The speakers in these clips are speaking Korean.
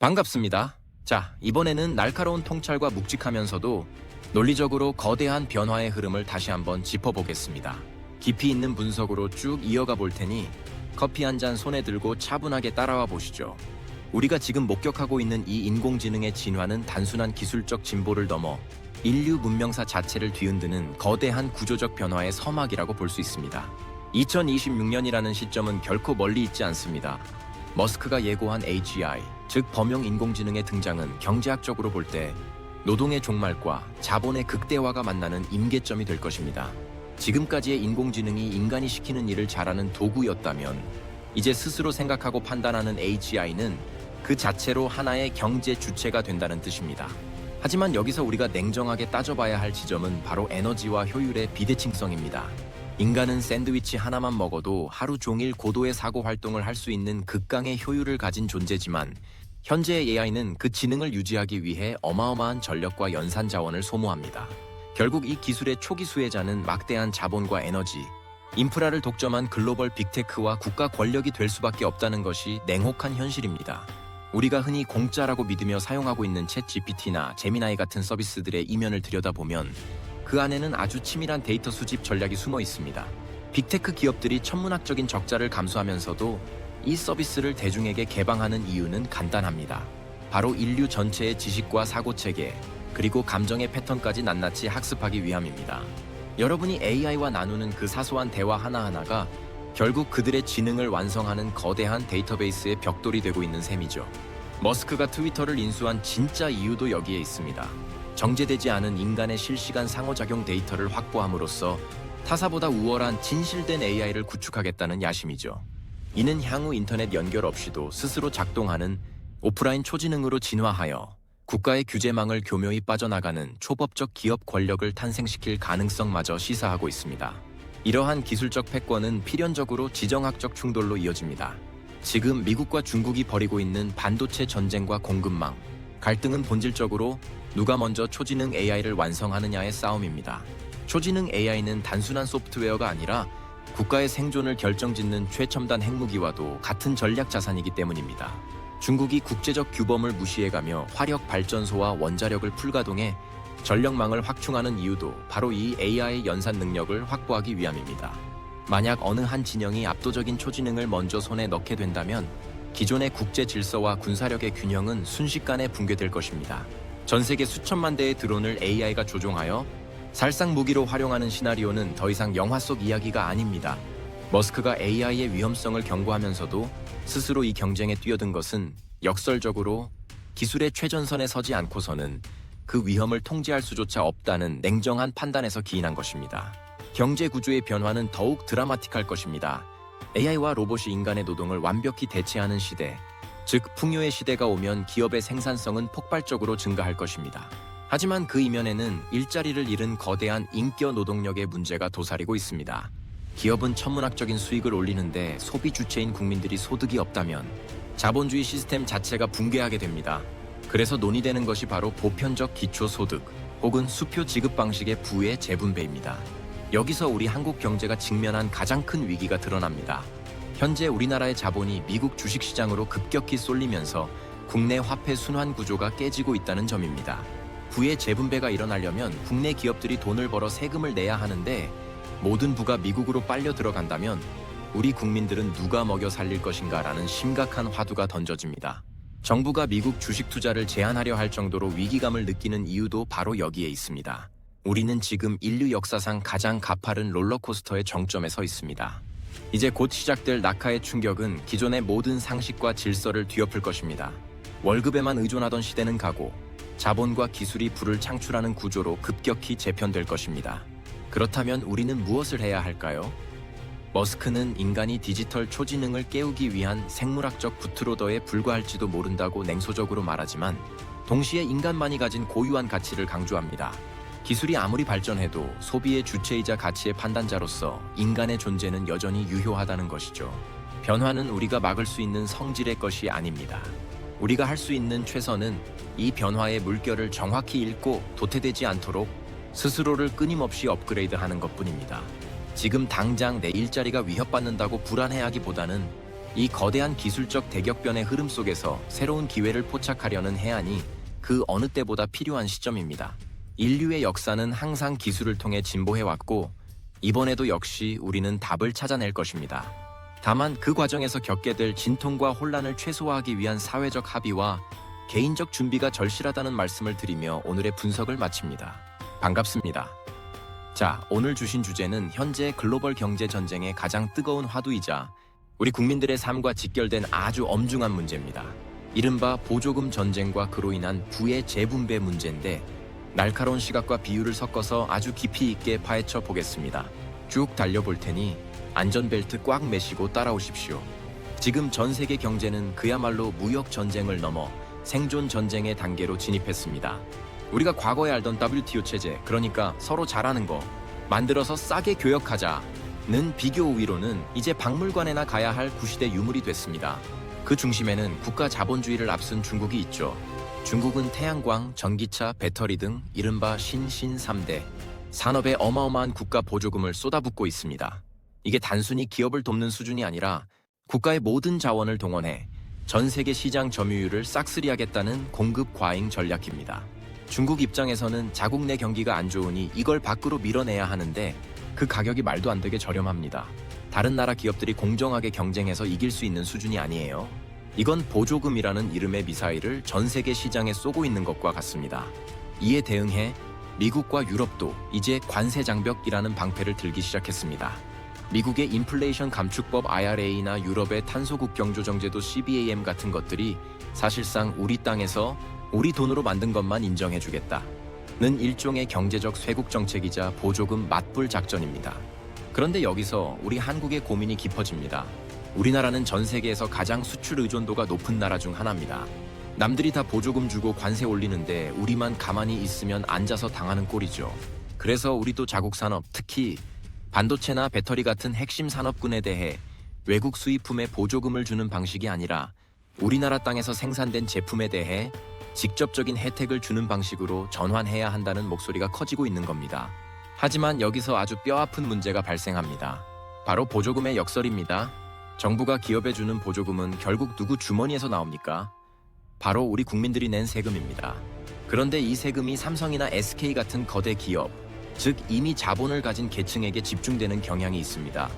반갑습니다. 자, 이번에는 날카로운 통찰과 묵직하면서도 논리적으로 거대한 변화의 흐름을 다시 한번 짚어보겠습니다. 깊이 있는 분석으로 쭉 이어가 볼 테니 커피 한 잔 손에 들고 차분하게 따라와 보시죠. 우리가 지금 목격하고 있는 이 인공지능의 진화는 단순한 기술적 진보를 넘어 인류 문명사 자체를 뒤흔드는 거대한 구조적 변화의 서막이라고 볼 수 있습니다. 2026년이라는 시점은 결코 멀리 있지 않습니다. 머스크가 예고한 AGI, 즉 범용 인공지능의 등장은 경제학적으로 볼 때 노동의 종말과 자본의 극대화가 만나는 임계점이 될 것입니다. 지금까지의 인공지능이 인간이 시키는 일을 잘하는 도구였다면 이제 스스로 생각하고 판단하는 AGI는 그 자체로 하나의 경제 주체가 된다는 뜻입니다. 하지만 여기서 우리가 냉정하게 따져봐야 할 지점은 바로 에너지와 효율의 비대칭성입니다. 인간은 샌드위치 하나만 먹어도 하루 종일 고도의 사고 활동을 할 수 있는 극강의 효율을 가진 존재지만 현재의 AI는 그 지능을 유지하기 위해 어마어마한 전력과 연산 자원을 소모합니다. 결국 이 기술의 초기 수혜자는 막대한 자본과 에너지, 인프라를 독점한 글로벌 빅테크와 국가 권력이 될 수밖에 없다는 것이 냉혹한 현실입니다. 우리가 흔히 공짜라고 믿으며 사용하고 있는 챗 GPT나 제미나이 같은 서비스들의 이면을 들여다보면 그 안에는 아주 치밀한 데이터 수집 전략이 숨어 있습니다. 빅테크 기업들이 천문학적인 적자를 감수하면서도 이 서비스를 대중에게 개방하는 이유는 간단합니다. 바로 인류 전체의 지식과 사고 체계, 그리고 감정의 패턴까지 낱낱이 학습하기 위함입니다. 여러분이 AI와 나누는 그 사소한 대화 하나하나가 결국 그들의 지능을 완성하는 거대한 데이터베이스의 벽돌이 되고 있는 셈이죠. 머스크가 트위터를 인수한 진짜 이유도 여기에 있습니다. 정제되지 않은 인간의 실시간 상호작용 데이터를 확보함으로써 타사보다 우월한 진실된 AI를 구축하겠다는 야심이죠. 이는 향후 인터넷 연결 없이도 스스로 작동하는 오프라인 초지능으로 진화하여 국가의 규제망을 교묘히 빠져나가는 초법적 기업 권력을 탄생시킬 가능성마저 시사하고 있습니다. 이러한 기술적 패권은 필연적으로 지정학적 충돌로 이어집니다. 지금 미국과 중국이 벌이고 있는 반도체 전쟁과 공급망, 갈등은 본질적으로 누가 먼저 초지능 AI를 완성하느냐의 싸움입니다. 초지능 AI는 단순한 소프트웨어가 아니라 국가의 생존을 결정짓는 최첨단 핵무기와도 같은 전략 자산이기 때문입니다. 중국이 국제적 규범을 무시해가며 화력 발전소와 원자력을 풀가동해 전력망을 확충하는 이유도 바로 이 AI 연산 능력을 확보하기 위함입니다. 만약 어느 한 진영이 압도적인 초지능을 먼저 손에 넣게 된다면 기존의 국제 질서와 군사력의 균형은 순식간에 붕괴될 것입니다. 전 세계 수천만 대의 드론을 AI가 조종하여 살상 무기로 활용하는 시나리오는 더 이상 영화 속 이야기가 아닙니다. 머스크가 AI의 위험성을 경고하면서도 스스로 이 경쟁에 뛰어든 것은 역설적으로 기술의 최전선에 서지 않고서는 그 위험을 통제할 수조차 없다는 냉정한 판단에서 기인한 것입니다. 경제 구조의 변화는 더욱 드라마틱할 것입니다. AI와 로봇이 인간의 노동을 완벽히 대체하는 시대, 즉 풍요의 시대가 오면 기업의 생산성은 폭발적으로 증가할 것입니다. 하지만 그 이면에는 일자리를 잃은 거대한 인격 노동력의 문제가 도사리고 있습니다. 기업은 천문학적인 수익을 올리는데 소비 주체인 국민들이 소득이 없다면 자본주의 시스템 자체가 붕괴하게 됩니다. 그래서 논의되는 것이 바로 보편적 기초소득 혹은 수표 지급 방식의 부의 재분배입니다. 여기서 우리 한국 경제가 직면한 가장 큰 위기가 드러납니다. 현재 우리나라의 자본이 미국 주식시장으로 급격히 쏠리면서 국내 화폐 순환 구조가 깨지고 있다는 점입니다. 부의 재분배가 일어나려면 국내 기업들이 돈을 벌어 세금을 내야 하는데 모든 부가 미국으로 빨려 들어간다면 우리 국민들은 누가 먹여 살릴 것인가 라는 심각한 화두가 던져집니다. 정부가 미국 주식 투자를 제한하려 할 정도로 위기감을 느끼는 이유도 바로 여기에 있습니다. 우리는 지금 인류 역사상 가장 가파른 롤러코스터의 정점에 서 있습니다. 이제 곧 시작될 낙하의 충격은 기존의 모든 상식과 질서를 뒤엎을 것입니다. 월급에만 의존하던 시대는 가고 자본과 기술이 부를 창출하는 구조로 급격히 재편될 것입니다. 그렇다면 우리는 무엇을 해야 할까요? 머스크는 인간이 디지털 초지능을 깨우기 위한 생물학적 부트로더에 불과할지도 모른다고 냉소적으로 말하지만 동시에 인간만이 가진 고유한 가치를 강조합니다. 기술이 아무리 발전해도 소비의 주체이자 가치의 판단자로서 인간의 존재는 여전히 유효하다는 것이죠. 변화는 우리가 막을 수 있는 성질의 것이 아닙니다. 우리가 할 수 있는 최선은 이 변화의 물결을 정확히 읽고 도태되지 않도록 스스로를 끊임없이 업그레이드 하는 것 뿐입니다. 지금 당장 내 일자리가 위협받는다고 불안해하기보다는 이 거대한 기술적 대격변의 흐름 속에서 새로운 기회를 포착하려는 해안이 그 어느 때보다 필요한 시점입니다. 인류의 역사는 항상 기술을 통해 진보해왔고 이번에도 역시 우리는 답을 찾아낼 것입니다. 다만 그 과정에서 겪게 될 진통과 혼란을 최소화하기 위한 사회적 합의와 개인적 준비가 절실하다는 말씀을 드리며 오늘의 분석을 마칩니다. 반갑습니다. 자, 오늘 주신 주제는 현재 글로벌 경제 전쟁의 가장 뜨거운 화두이자 우리 국민들의 삶과 직결된 아주 엄중한 문제입니다. 이른바 보조금 전쟁과 그로 인한 부의 재분배 문제인데 날카로운 시각과 비유를 섞어서 아주 깊이 있게 파헤쳐 보겠습니다. 쭉 달려볼 테니 안전벨트 꽉 매시고 따라오십시오. 지금 전 세계 경제는 그야말로 무역 전쟁을 넘어 생존 전쟁의 단계로 진입했습니다. 우리가 과거에 알던 WTO 체제, 그러니까 서로 잘하는 거, 만들어서 싸게 교역하자는 비교 우위로는 이제 박물관에나 가야 할 구시대 유물이 됐습니다. 그 중심에는 국가 자본주의를 앞선 중국이 있죠. 중국은 태양광, 전기차, 배터리 등 이른바 신신 3대 산업에 어마어마한 국가 보조금을 쏟아붓고 있습니다. 이게 단순히 기업을 돕는 수준이 아니라 국가의 모든 자원을 동원해 전 세계 시장 점유율을 싹쓸이하겠다는 공급 과잉 전략입니다. 중국 입장에서는 자국 내 경기가 안 좋으니 이걸 밖으로 밀어내야 하는데 그 가격이 말도 안 되게 저렴합니다. 다른 나라 기업들이 공정하게 경쟁해서 이길 수 있는 수준이 아니에요. 이건 보조금이라는 이름의 미사일을 전 세계 시장에 쏘고 있는 것과 같습니다. 이에 대응해 미국과 유럽도 이제 관세 장벽이라는 방패를 들기 시작했습니다. 미국의 인플레이션 감축법 IRA나 유럽의 탄소 국 경조 정제도 CBAM 같은 것들이 사실상 우리 땅에서 우리 돈으로 만든 것만 인정해주겠다. 는 일종의 경제적 쇄국 정책이자 보조금 맞불 작전입니다. 그런데 여기서 우리 한국의 고민이 깊어집니다. 우리나라는 전 세계에서 가장 수출 의존도가 높은 나라 중 하나입니다. 남들이 다 보조금 주고 관세 올리는데 우리만 가만히 있으면 앉아서 당하는 꼴이죠. 그래서 우리도 자국 산업, 특히 반도체나 배터리 같은 핵심 산업군에 대해 외국 수입품에 보조금을 주는 방식이 아니라 우리나라 땅에서 생산된 제품에 대해 직접적인 혜택을 주는 방식으로 전환해야 한다는 목소리가 커지고 있는 겁니다. 하지만 여기서 아주 뼈아픈 문제가 발생합니다. 바로 보조금의 역설입니다. 정부가 기업에 주는 보조금은 결국 누구 주머니에서 나옵니까? 바로 우리 국민들이 낸 세금입니다. 그런데 이 세금이 삼성이나 SK 같은 거대 기업, 즉 이미 자본을 가진 계층에게 집중되는 경향이 있습니다.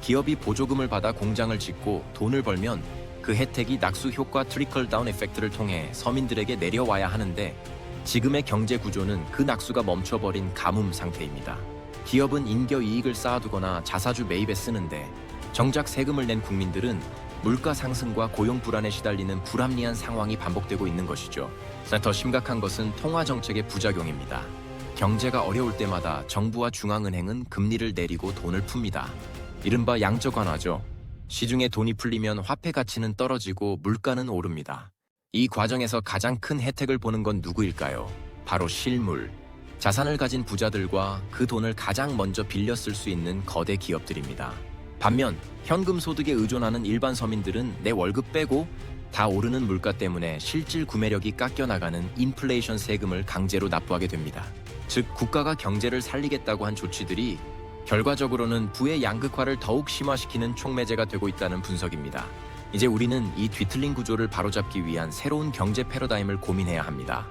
기업이 보조금을 받아 공장을 짓고 돈을 벌면 그 혜택이 낙수 효과 트리클 다운 에펙트를 통해 서민들에게 내려와야 하는데 지금의 경제 구조는 그 낙수가 멈춰버린 가뭄 상태입니다. 기업은 인겨 이익을 쌓아두거나 자사주 매입에 쓰는데 정작 세금을 낸 국민들은 물가 상승과 고용 불안에 시달리는 불합리한 상황이 반복되고 있는 것이죠. 더 심각한 것은 통화 정책의 부작용입니다. 경제가 어려울 때마다 정부와 중앙은행은 금리를 내리고 돈을 풉니다. 이른바 양적 완화죠. 시중에 돈이 풀리면 화폐 가치는 떨어지고 물가는 오릅니다. 이 과정에서 가장 큰 혜택을 보는 건 누구일까요? 바로 실물. 자산을 가진 부자들과 그 돈을 가장 먼저 쓸수 있는 거대 기업들입니다. 반면 현금 소득에 의존하는 일반 서민들은 내 월급 빼고 다 오르는 물가 때문에 실질 구매력이 깎여 나가는 인플레이션 세금을 강제로 납부하게 됩니다. 즉 국가가 경제를 살리겠다고 한 조치들이 결과적으로는 부의 양극화를 더욱 심화시키는 촉매제가 되고 있다는 분석입니다. 이제 우리는 이 뒤틀린 구조를 바로잡기 위한 새로운 경제 패러다임을 고민해야 합니다.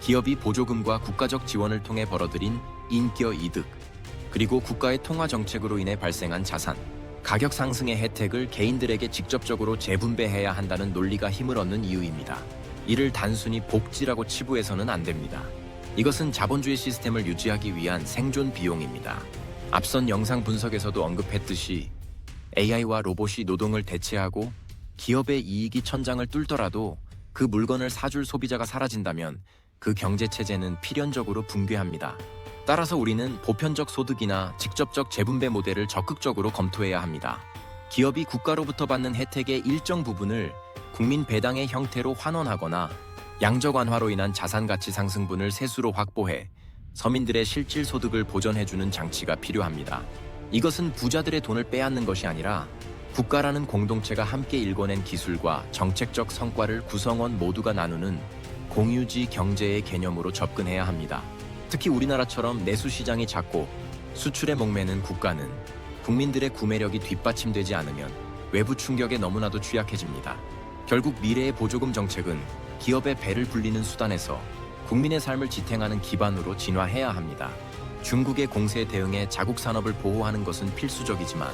기업이 보조금과 국가적 지원을 통해 벌어들인 인겨 이득, 그리고 국가의 통화 정책으로 인해 발생한 자산, 가격 상승의 혜택을 개인들에게 직접적으로 재분배해야 한다는 논리가 힘을 얻는 이유입니다. 이를 단순히 복지라고 치부해서는 안 됩니다. 이것은 자본주의 시스템을 유지하기 위한 생존 비용입니다. 앞선 영상 분석에서도 언급했듯이 AI와 로봇이 노동을 대체하고 기업의 이익이 천장을 뚫더라도 그 물건을 사줄 소비자가 사라진다면 그 경제 체제는 필연적으로 붕괴합니다. 따라서 우리는 보편적 소득이나 직접적 재분배 모델을 적극적으로 검토해야 합니다. 기업이 국가로부터 받는 혜택의 일정 부분을 국민 배당의 형태로 환원하거나 양적 완화로 인한 자산 가치 상승분을 세수로 확보해 서민들의 실질 소득을 보전해주는 장치가 필요합니다. 이것은 부자들의 돈을 빼앗는 것이 아니라 국가라는 공동체가 함께 일궈낸 기술과 정책적 성과를 구성원 모두가 나누는 공유지 경제의 개념으로 접근해야 합니다. 특히 우리나라처럼 내수 시장이 작고 수출에 목매는 국가는 국민들의 구매력이 뒷받침되지 않으면 외부 충격에 너무나도 취약해집니다. 결국 미래의 보조금 정책은 기업의 배를 불리는 수단에서 국민의 삶을 지탱하는 기반으로 진화해야 합니다. 중국의 공세에 대응해 자국 산업을 보호하는 것은 필수적이지만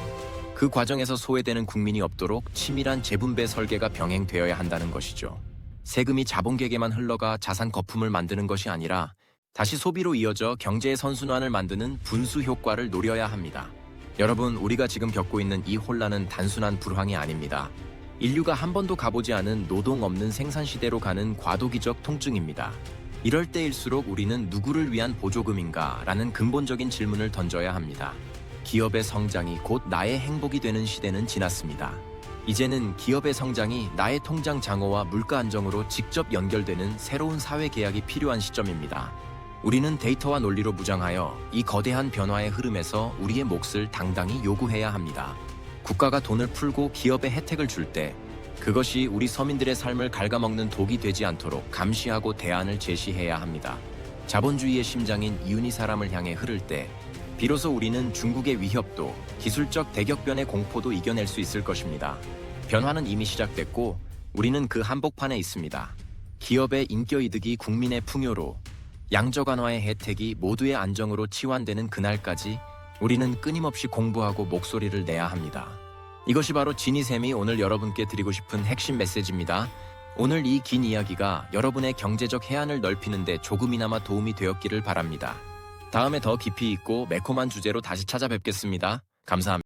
그 과정에서 소외되는 국민이 없도록 치밀한 재분배 설계가 병행되어야 한다는 것이죠. 세금이 자본계에게만 흘러가 자산 거품을 만드는 것이 아니라 다시 소비로 이어져 경제의 선순환을 만드는 분수 효과를 노려야 합니다. 여러분, 우리가 지금 겪고 있는 이 혼란은 단순한 불황이 아닙니다. 인류가 한 번도 가보지 않은 노동 없는 생산 시대로 가는 과도기적 통증입니다. 이럴 때일수록 우리는 누구를 위한 보조금인가? 라는 근본적인 질문을 던져야 합니다. 기업의 성장이 곧 나의 행복이 되는 시대는 지났습니다. 이제는 기업의 성장이 나의 통장 장어와 물가 안정으로 직접 연결되는 새로운 사회 계약이 필요한 시점입니다. 우리는 데이터와 논리로 무장하여 이 거대한 변화의 흐름에서 우리의 몫을 당당히 요구해야 합니다. 국가가 돈을 풀고 기업에 혜택을 줄 때 그것이 우리 서민들의 삶을 갉아먹는 독이 되지 않도록 감시하고 대안을 제시해야 합니다. 자본주의의 심장인 이윤이 사람을 향해 흐를 때 비로소 우리는 중국의 위협도 기술적 대격변의 공포도 이겨낼 수 있을 것입니다. 변화는 이미 시작됐고 우리는 그 한복판에 있습니다. 기업의 인격이득이 국민의 풍요로 양적 완화의 혜택이 모두의 안정으로 치환되는 그날까지 우리는 끊임없이 공부하고 목소리를 내야 합니다. 이것이 바로 지니쌤이 오늘 여러분께 드리고 싶은 핵심 메시지입니다. 오늘 이 긴 이야기가 여러분의 경제적 해안을 넓히는데 조금이나마 도움이 되었기를 바랍니다. 다음에 더 깊이 있고 매콤한 주제로 다시 찾아뵙겠습니다. 감사합니다.